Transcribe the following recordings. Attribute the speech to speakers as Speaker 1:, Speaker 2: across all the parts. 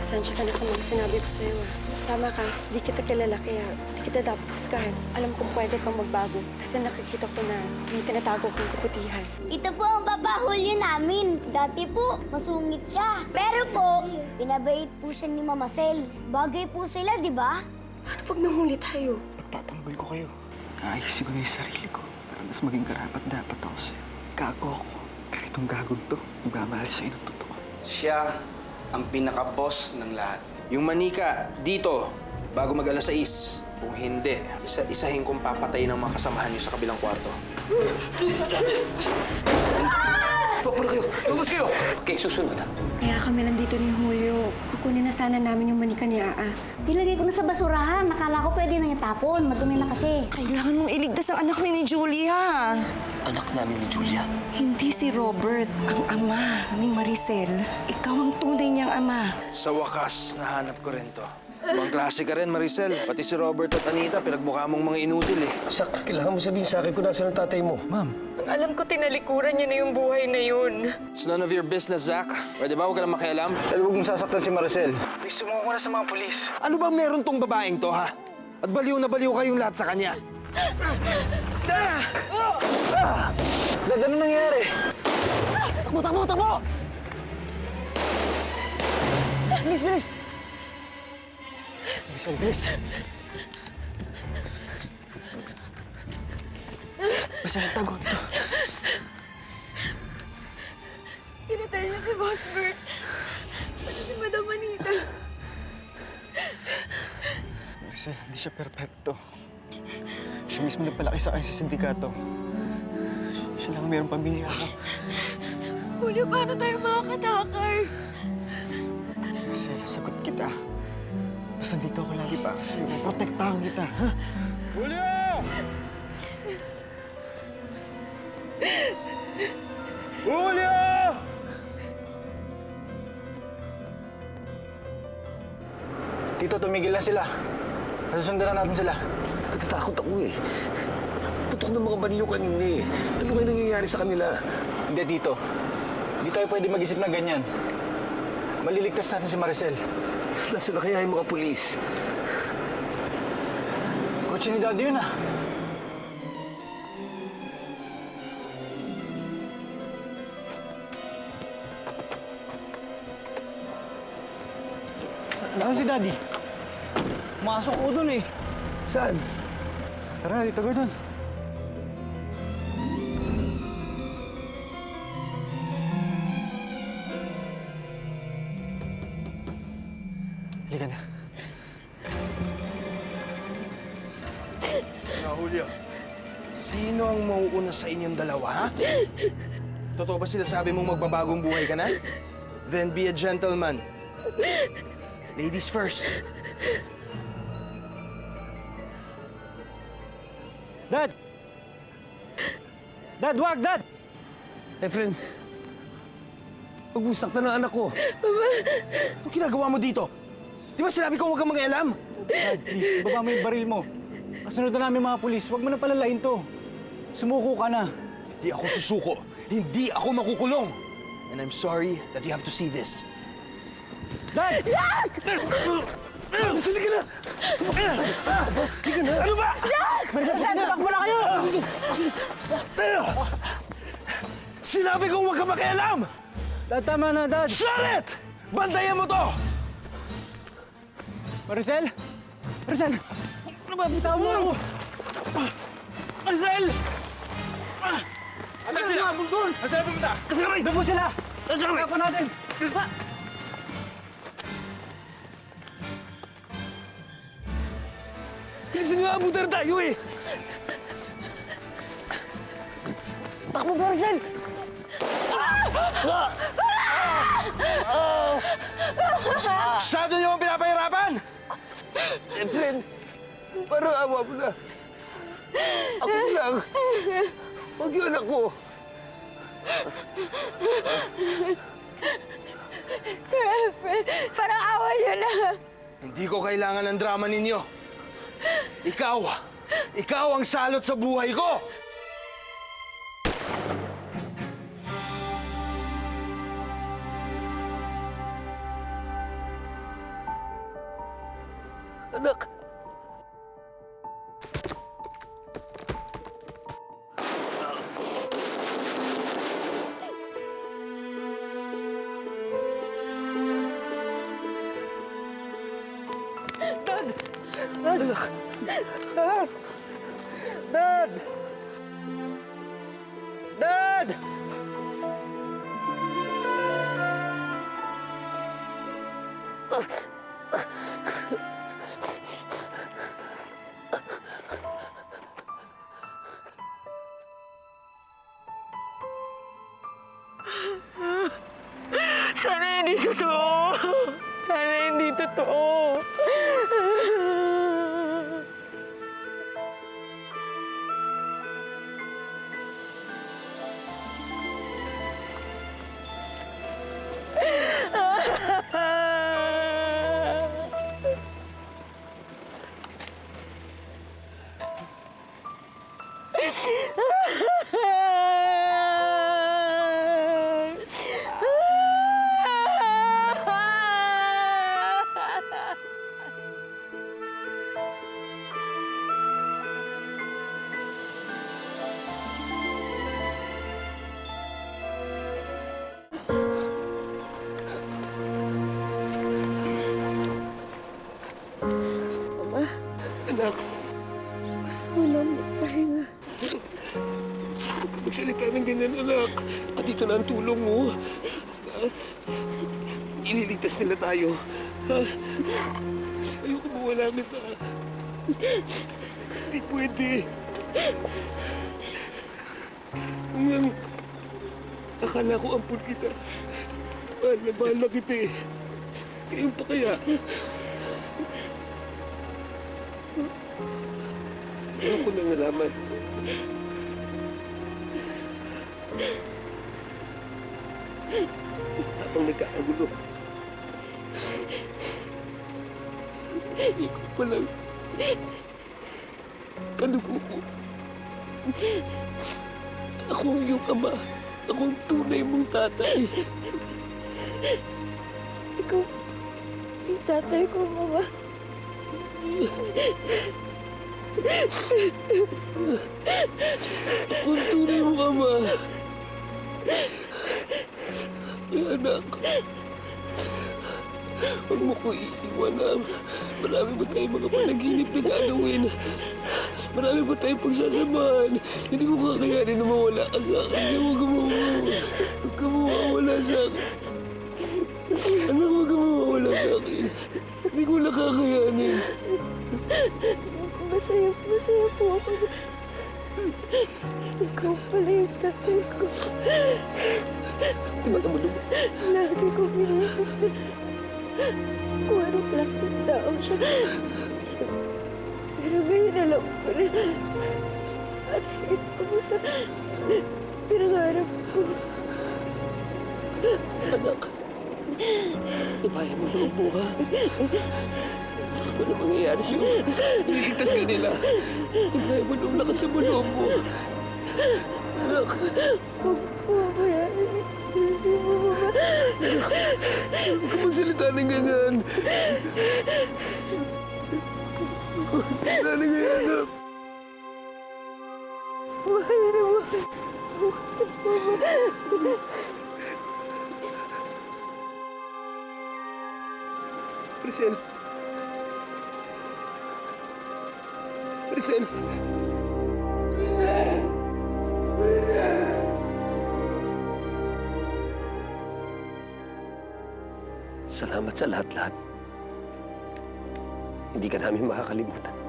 Speaker 1: Pasensya ka na sa mga sinabi ko sa'yo ah. Tama ka, di kita kilala kaya di kita dapat husgahan. Alam kong pwede kang magbago kasi nakikita ko na may tinatago kang kaputihan.
Speaker 2: Ito po ang papahuli namin. Dati po, masungit siya. Pero po, pinabait po siya ni Mama Sel. Bagay po sila, di ba?
Speaker 1: Paano pag nahuli tayo?
Speaker 3: Pagtatanggol ko kayo. Aayusin ko na yung sarili ko para mas maging karapat dapat ako sa'yo. Gago ako. Pero itong gagong to, magmamahal sa'yo ng totoo.
Speaker 4: Siya ang pinaka-boss ng lahat. Yung manika, dito, bago mag alas 6. Kung hindi, isa-isahin kong papatay ng mga kasamahan niyo sa kabilang kwarto.
Speaker 3: Pagpula kayo! Lumabas kayo! Okay, susunod ha.
Speaker 1: Kaya kami nandito ni Julio. Kukunin na sana namin yung manika ni Aa.
Speaker 2: Nilagay ko na sa basurahan. Nakala ko pwede nang itapon. Madumi na kasi.
Speaker 5: Kailangan mong iligtas ang anak ni Julia.
Speaker 3: Anak namin ni Julia.
Speaker 5: Hindi si Robert ang ama ni Maricel. Ikaw ang tunay niyang ama.
Speaker 4: Sa wakas, nahanap ko rin to. Ibang klase ka rin, Maricel. Pati si Robert at Anita, pinagmukha mong mga inutil eh.
Speaker 6: Sak, kailangan mo sabihin sa akin kung nasaan ang tatay mo.
Speaker 3: Ma'am,
Speaker 1: Ang alam ko, tinalikuran niya na yung buhay na yun.
Speaker 4: It's none of your business, Zach. Pwede ba huwag ka na makialam?
Speaker 6: Dahil huwag mong sasaktan si Maricel.
Speaker 3: please sumuko ko na sa mga polis.
Speaker 4: Ano ba meron tong babaeng to, ha? At baliw na baliw kayong lahat sa kanya.
Speaker 6: Dad, ano nangyari?
Speaker 3: Takbo, takbo, takbo! Bilis, bilis! Bilis, bilis. Basta nagtago dito.
Speaker 1: Pinatay niya si Boss Bert. Pati si Madam Anita.
Speaker 3: Marcel, hindi siya perpekto. Siya mismo nagpalaki sa akin sa sindikato. Siya lang ang mayroong pamilya ako.
Speaker 1: Julio, paano tayo makakatakas?
Speaker 3: Marcel, sagot kita. Basta dito ako lagi para sa'yo. Protektahan kita, ha?
Speaker 6: Julio! Julio! Tito, tumigil na sila. Nasusundan na natin sila.
Speaker 7: Natatakot ako eh. Putok ng mga banyo kanina eh. Ano kaya nangyayari sa kanila?
Speaker 6: Hindi, Tito. Hindi tayo pwede mag-isip na ganyan. Maliligtas natin si Maricel.
Speaker 7: Nasaan na kaya yung mga pulis?
Speaker 6: Kotse ni Daddy yun ah. Nasaan si Daddy? Masok ko dun eh.
Speaker 7: Saan?
Speaker 6: Tara, dito ka dun.
Speaker 4: Totoo ba sila sabi mong magbabagong buhay ka na? Then be a gentleman. Ladies first.
Speaker 6: Dad! Dad, wag! Dad!
Speaker 7: Efren, huwag mong saktan ang anak ko.
Speaker 4: Anong ginagawa mo dito? Di ba sinabi ko huwag kang mangialam?
Speaker 6: Dad, please, baba mo yung baril mo. Kasunod na namin mga pulis. Huwag mo na palalain to. Sumuko ka na.
Speaker 4: Hindi ako susuko. Hindi ako makukulong. And I'm sorry that you have to see this.
Speaker 6: Dad!
Speaker 7: Sali ka na!
Speaker 4: Ano ba?
Speaker 6: Takbo na kayo!
Speaker 4: Tayo! Sinabi kong huwag kang makialam!
Speaker 6: Dad, tama na, Dad!
Speaker 4: Shut it! Bantayan mo to!
Speaker 6: Maricel? Maricel! Ano ba? Bitaw mo ako! Maricel! Asan sila? Doon! Asan sila pumunta? Asan kami? Doon po sila! Asan kami? Kapan natin!
Speaker 7: Bilisan nyo, abutan tayo eh!
Speaker 6: Takbo, Maricel!
Speaker 4: Masyado niyo ang pinapahirapan!
Speaker 7: Efren, parang awa mo na. Ako lang. Huwag yun ako.
Speaker 1: Sir Alfred, parang awa niyo na.
Speaker 4: Hindi ko kailangan ng drama ninyo. Ikaw, ikaw ang salot sa buhay ko!
Speaker 8: Dad! Dad! Dad!
Speaker 9: Na ang tulong mo. Ililigtas nila tayo. Ayoko mawala kita. Hindi pwede. Yan, akala ko ampun kita. Mahal na mahal na kita eh. Ngayon pa kaya? Ano ko nang nalaman? Habang nagkakagulo. Ikaw pa lang. Kadugo ko. Ako ang iyong ama. Ako ang tunay mong tatay.
Speaker 1: Ikaw, yung tatay ko, mama.
Speaker 9: Ako ang tunay mong ama. Anak. Huwag mo ko iiwanan. Marami ba tayong mga panaginip na gagawin? Marami ba tayong pagsasamahan? Hindi ko kakayanin na mawala ka sa akin. Huwag ka mawawala. Huwag ka mawawala sa akin. Anak, huwag ka mawawala sa akin. Hindi ko na kakayanin.
Speaker 1: Masaya, masaya po ako ikaw pala yung tatay ko.
Speaker 9: Di ba naman?
Speaker 1: Lagi kong inisip na kung anong klaseng tao siya. Pero ngayon alam ko na at higit pa mo sa pinangarap ko.
Speaker 9: Anak, tibayan mo loob mo, ha? Ano mangyayari sa'yo? Iligtas ka nila. Tibayan mo loob, lakas mo. Anak,
Speaker 1: Huwag ko mamayaan ang sarili mo,
Speaker 9: huwag ka magsalita ng ganyan. Huwag ka ganyan, anak.
Speaker 1: Mahal na.
Speaker 9: Maricel. Maricel. Maricel. Salamat sa lahat-lahat. Hindi ka namin makakalimutan.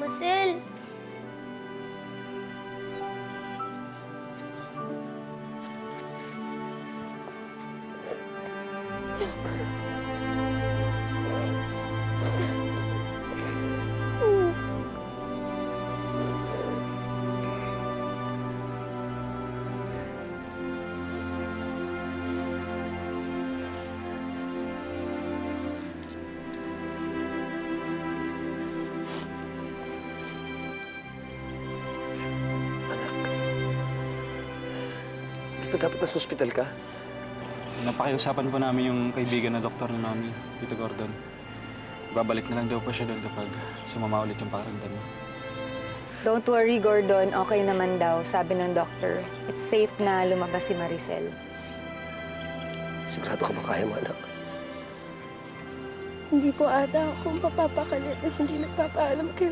Speaker 10: Mama
Speaker 4: dapat nasa hospital ka?
Speaker 6: Napakiusapan po namin yung kaibigan na doktor ni Mami, Tito Gordon. Babalik na lang daw po siya doon kapag sumama ulit yung pakiramdam niya.
Speaker 1: Don't worry, Gordon. Okay naman daw, sabi ng doctor. It's safe na lumabas si Maricel.
Speaker 7: Sigurado ka ba kaya mo, anak?
Speaker 11: Hindi po ata ako mapapakalit na hindi nagpapaalam kay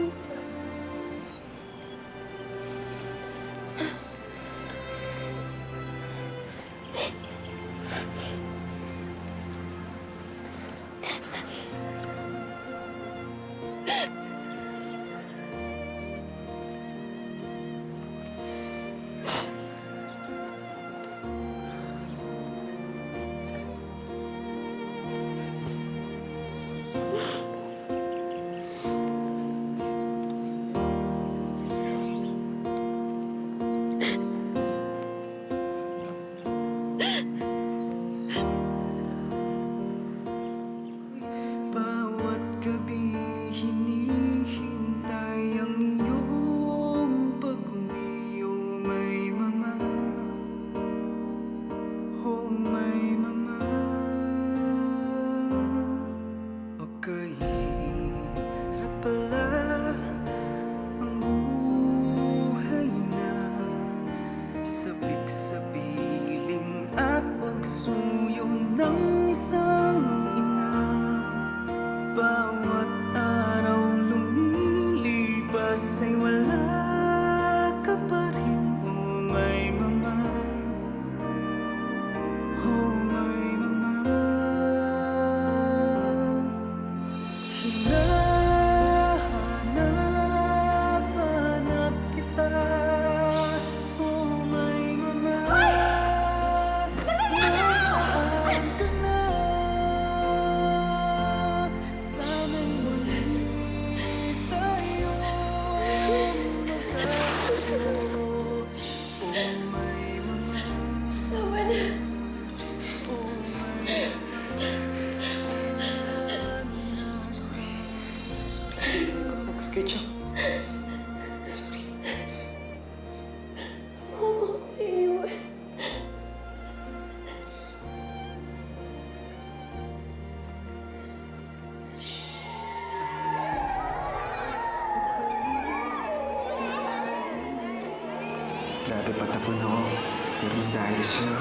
Speaker 3: pero dahil sa'yo,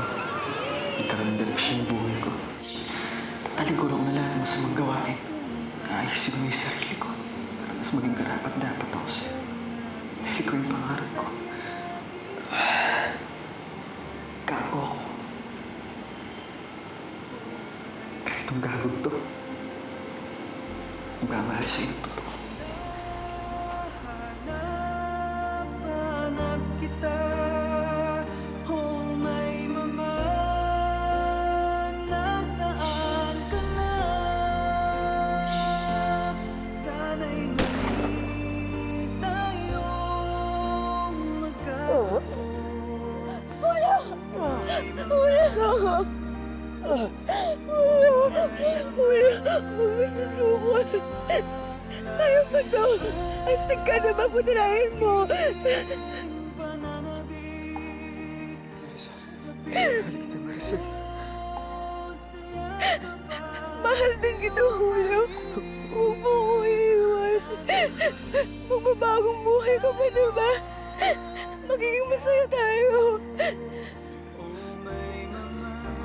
Speaker 3: nagkaroon ng direksyon yung buhay ko. Tataliguran ko na lang ang masamang gawain. Aayusin ko yung sarili ko para mas maging karapat dapat ako sa'yo. Dahil ko yung pangarap ko. Gago ako. Pero itong gagod to, magmamahal sa'yo
Speaker 11: Astig ka na mapudalahin mo.
Speaker 3: pananabik Mahal kita, Maricel.
Speaker 11: Mahal din kita, Julio. Huwag mo ko iiwan. Magbabagong buhay ka pa na ba? Magiging masaya tayo.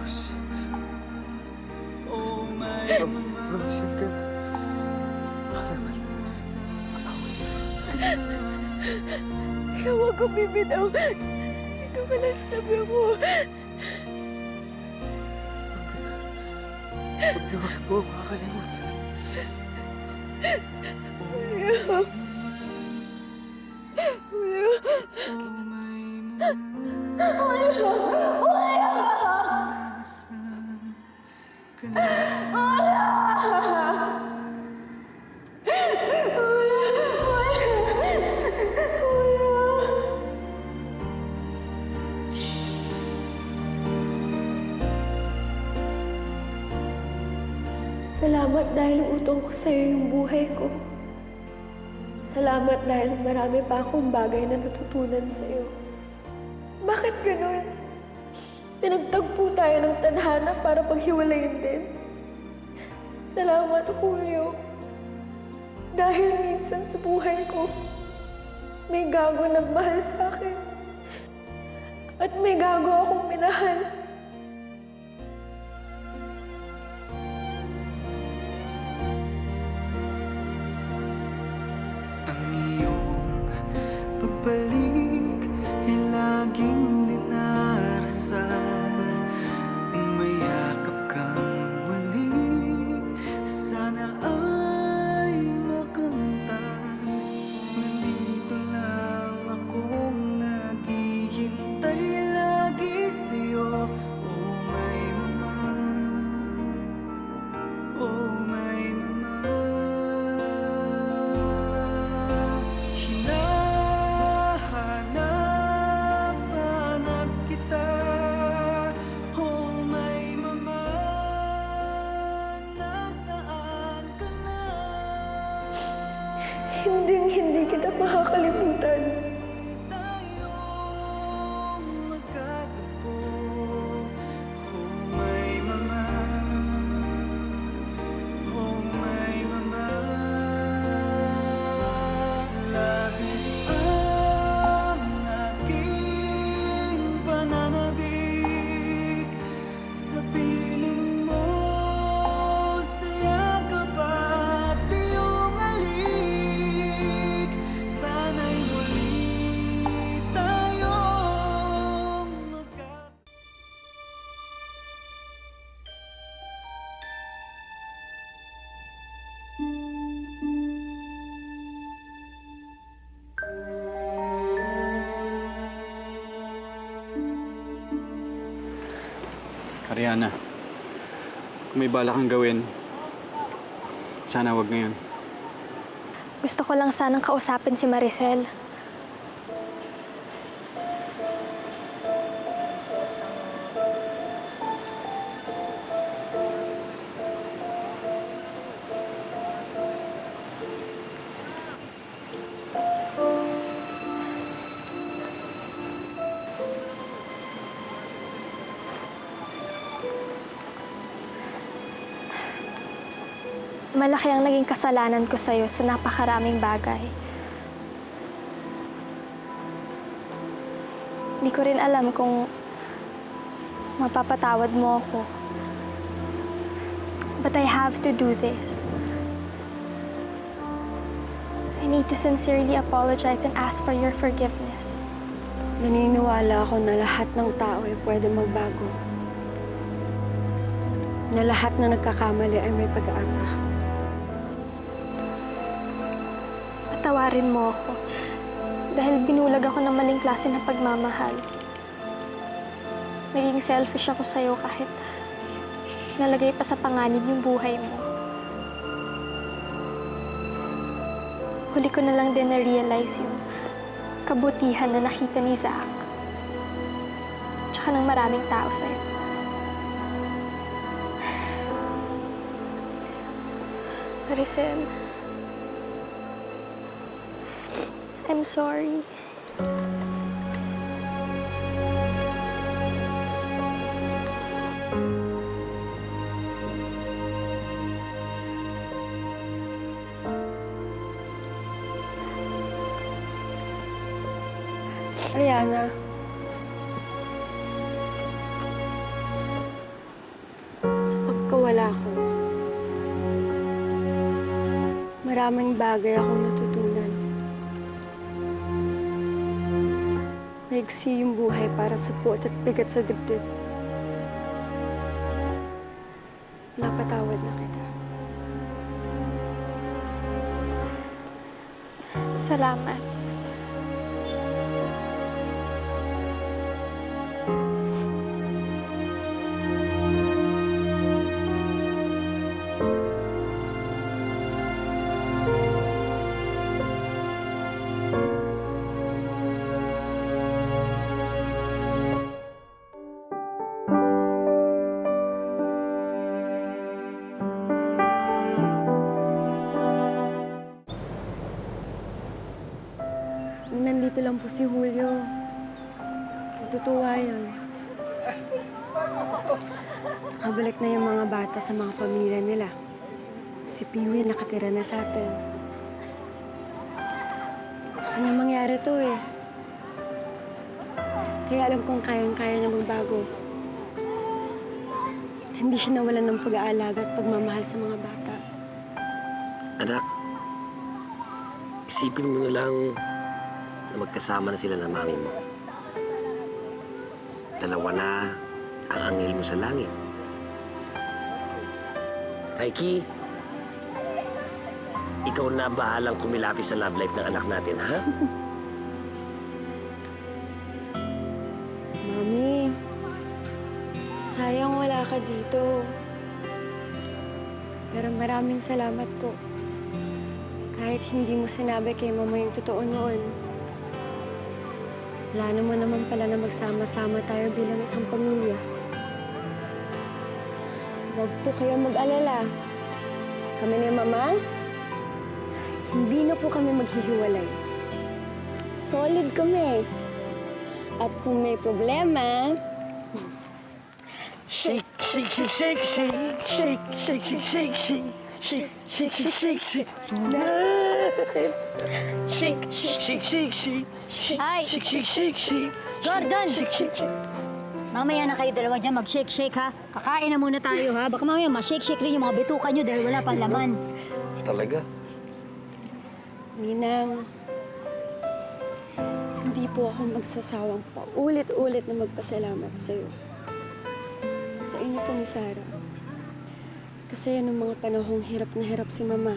Speaker 3: Rose. Oh, my mama. Rose, yan ka.
Speaker 11: Kuya, huwag kong bibitaw. Ikaw ka lang sa tabi
Speaker 3: ako. Kuya, huwag mo ako kakalimutan.
Speaker 11: Kuya. Kuya. Kuya. Kuya. Kuya. Salamat dahil utong ko sa'yo yung buhay ko. Salamat dahil marami pa akong bagay na natutunan sa'yo. Bakit ganun? Pinagtagpo tayo ng tadhana para paghiwalayin din. Salamat, Julio. Dahil minsan sa buhay ko, may gago nagmahal sa akin. At may gago akong minahal.
Speaker 6: Ariana, kung may bala kang gawin, sana wag ngayon.
Speaker 12: Gusto ko lang sanang kausapin si Maricel. Malaki ang naging kasalanan ko sa'yo sa napakaraming bagay. Hindi ko rin alam kung mapapatawad mo ako. But I have to do this. I need to sincerely apologize and ask for your forgiveness.
Speaker 1: Naniniwala ako na lahat ng tao ay pwede magbago. Na lahat na nagkakamali ay may pag-asa.
Speaker 12: Patawarin mo ako dahil binulag ako ng maling klase ng pagmamahal. Naging selfish ako sa'yo kahit nalagay pa sa panganib yung buhay mo. Huli ko na lang din na-realize yung kabutihan na nakita ni Zach. Tsaka ng maraming tao sa'yo. Maricel, I'm sorry.
Speaker 1: Ariana. Sa pagkawala ko, maraming bagay akong natutunan. Maigsi yung buhay para sa puot at bigat sa dibdib. Po si Julio. Natutuwa yan. Nakabalik na yung mga bata sa mga pamilya nila. Si Piwi nakatira na sa atin. Gusto niya mangyari to eh. Kaya alam kong kayang-kaya niya magbago. Hindi siya nawalan ng pag-aalaga at pagmamahal sa mga bata.
Speaker 7: Anak, isipin mo na lang na magkasama na sila ng mami mo. Dalawa na ang angel mo sa langit. Kaiki, ikaw na bahalang kumilati sa love life ng anak natin, ha?
Speaker 1: Mami, sayang wala ka dito. Pero maraming salamat po. Kahit hindi mo sinabi kay mama yung totoo noon. Plano mo naman pala na magsama-sama tayo bilang isang pamilya. Huwag po kayo mag-alala. Kami ni Mama, hindi na po kami maghihiwalay. Solid kami. At kung may problema,
Speaker 7: Shake, shake, shake, shake, shake, shake, shake, shake, shake, shake, shake, shake, shake, shake, shake, tonight. Shake, shake, shake, shake, shake, shake,
Speaker 10: Ay!
Speaker 7: shake, shake, shake, shake.
Speaker 10: Gordon!
Speaker 7: Shake, shake, shake.
Speaker 10: Mamaya na kayo dalawa dyan mag-shake-shake ha. Kakain na muna tayo ha. Baka mamaya ma-shake-shake rin yung mga bituka nyo dahil wala pang laman.
Speaker 7: Talaga?
Speaker 1: Ninang, hindi po ako magsasawang pa ulit-ulit na magpasalamat sa'yo. Sa inyo po ni Sarah. Kasi yan ang mga panahong hirap na hirap si Mama.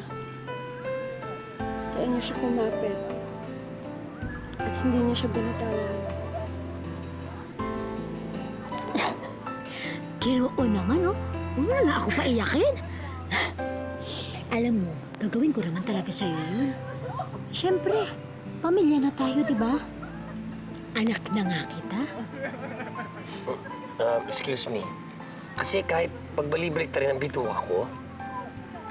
Speaker 1: Sa inyo siya kumapit. At hindi niya siya binitawan.
Speaker 10: Ginoo naman oh. Huwag mo na nga ako paiyakin. Alam mo, gagawin ko naman talaga sa'yo yun. Siyempre, pamilya na tayo, di ba? Anak na nga kita.
Speaker 7: Um, excuse me. Kasi kahit pagbalibrek ta rin ang bituka ko,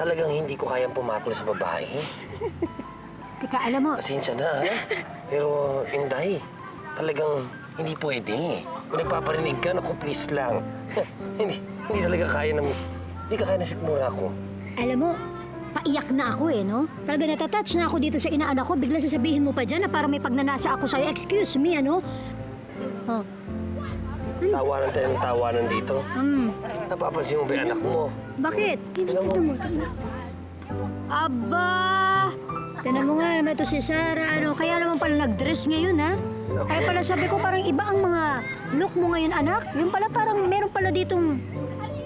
Speaker 7: talagang hindi ko kayang pumatol sa babae.
Speaker 10: Teka, alam mo,
Speaker 7: Pasensya na, ha? Pero, Inday, talagang hindi pwede. Kung nagpaparinig ka, naku, please lang. hindi, hindi talaga kaya ng... Hindi ka kaya ng sikmura ko.
Speaker 10: alam mo, paiyak na ako eh, no? Talaga natatouch na ako dito sa inaanak ko. Bigla sasabihin mo pa dyan na parang may pagnanasa ako sa'yo. Excuse me, ano? Oh,
Speaker 7: Tawanan tayo ng tawanan dito.
Speaker 10: hmm.
Speaker 7: Napapansin mo ba yung anak mo?
Speaker 10: Bakit?
Speaker 1: Ito mo.
Speaker 10: Aba! Tinan mo nga naman ito si Sarah. Ano, kaya naman pala nag-dress ngayon, ha? Kaya pala sabi ko parang iba ang mga look mo ngayon, anak. Yung pala parang meron pala ditong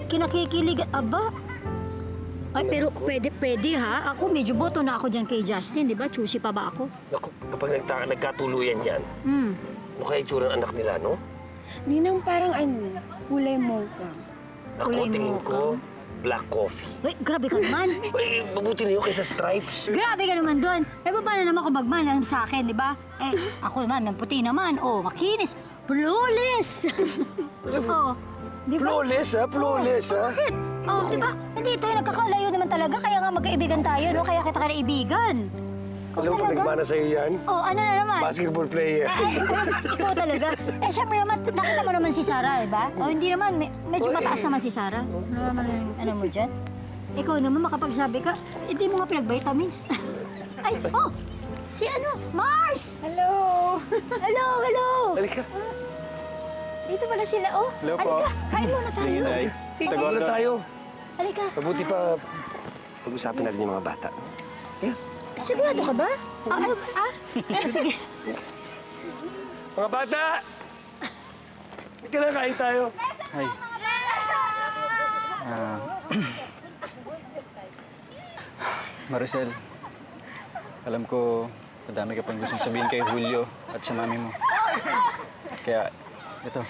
Speaker 10: kinakikilig. Aba! Ay, pero pwede, pwede ha. Ako medyo boto na ako dyan kay Justin, di ba? Choosy pa ba ako?
Speaker 7: Naku, kapag nagta nagkatuluyan yan,
Speaker 10: Hmm.
Speaker 7: ano kaya itsura ng anak nila, no?
Speaker 1: Ninang parang ano, kulay mocha.
Speaker 7: Ako,
Speaker 10: Kulay
Speaker 7: tingin
Speaker 10: mo
Speaker 7: ko, black coffee.
Speaker 10: Uy, grabe ka naman.
Speaker 7: Uy, mabuti na yun kaysa stripes.
Speaker 10: grabe ka naman doon. Eh, paano naman kung bagman sa akin, di ba? Eh, ako naman, ng puti naman. Oh, makinis. Flawless! oh, di ba?
Speaker 7: Flawless, ha? Flawless, ha?
Speaker 10: Bakit? Oh, di ba? Hindi tayo nagkakalayo naman talaga, kaya nga magkaibigan tayo, no? Kaya kita kaibigan.
Speaker 7: Alam mo,
Speaker 10: talaga?
Speaker 7: nagmana sa'yo yan,
Speaker 10: Oh, ano na naman?
Speaker 7: basketball player.
Speaker 10: Eh, ikaw talaga. Eh, syempre naman, nakita mo naman si Sarah, di ba? O, hindi naman, me- medyo mataas naman si Sarah. Ano naman ang ano mo dyan? Ikaw naman, makapagsabi ka, hindi mo nga pinag-vitamins. Ay, oh! Si ano? Mars!
Speaker 1: Hello!
Speaker 10: Hello, hello!
Speaker 7: Halika.
Speaker 10: Dito pala sila, oh.
Speaker 6: Hello po.
Speaker 10: Halika, kain muna tayo.
Speaker 6: Tita
Speaker 7: Ano
Speaker 6: Gordon.
Speaker 7: tayo?
Speaker 10: Halika.
Speaker 7: Mabuti pa, pag-usapin natin yung mga bata.
Speaker 10: Sigurado ka ba? Ah? Ah? Ah, sige.
Speaker 7: Mga bata! Hindi na, kain tayo.
Speaker 6: Hi. Ah. Maricel, alam ko madami ka pang gustong sabihin kay Julio at sa mami mo. Kaya, ito.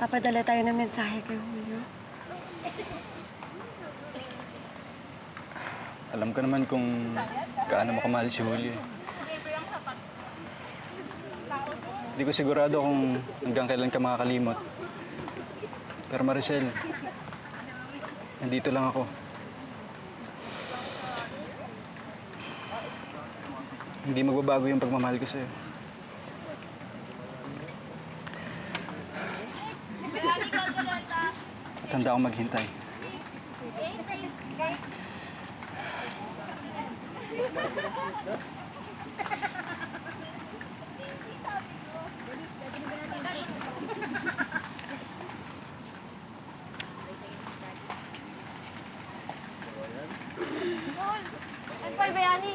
Speaker 1: Papadala tayo ng mensahe kay Julio.
Speaker 6: Alam ko naman kung gaano mo kamahal si Julio. Hindi ko sigurado kung hanggang kailan ka makakalimot. Pero Maricel,
Speaker 2: Nandito lang ako. Hindi magbabago yung pagmamahal ko sa'yo. At handa akong maghintay.
Speaker 8: Empoy, Bayani.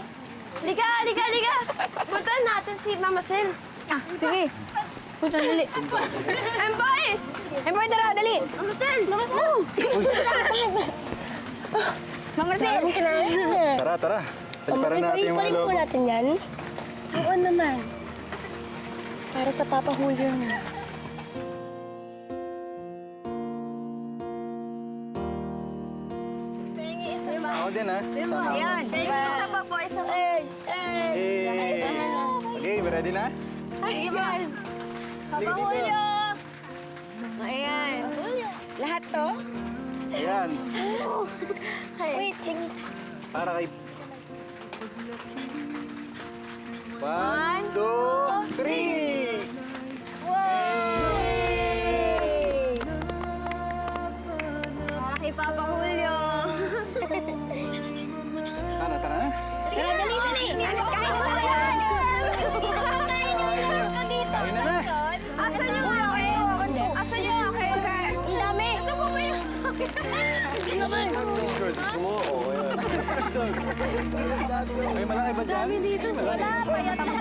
Speaker 8: Liga, liga, liga. Puntahan natin si Mama Sel. Ah, sige. Punta dali. Empoy! Empoy, tara, dali. Mama Sel! Mama Sel! Mama Sel!
Speaker 2: Tara, tara. Pagpara natin yung mga lobo.
Speaker 8: natin yan? Oo naman. Para sa Papa Julio na. Pengi isa ba?
Speaker 2: Ako din ha. Sama ako.
Speaker 8: Yan. Pengi isa ba po? Isa? Eh,
Speaker 2: Hey! Okay, ready na?
Speaker 8: Sige ba? Papa Julio! Ayan. Lahat to?
Speaker 2: Ayan.
Speaker 8: Wait, thanks.
Speaker 2: Para kay... One, two, three! May malaki ba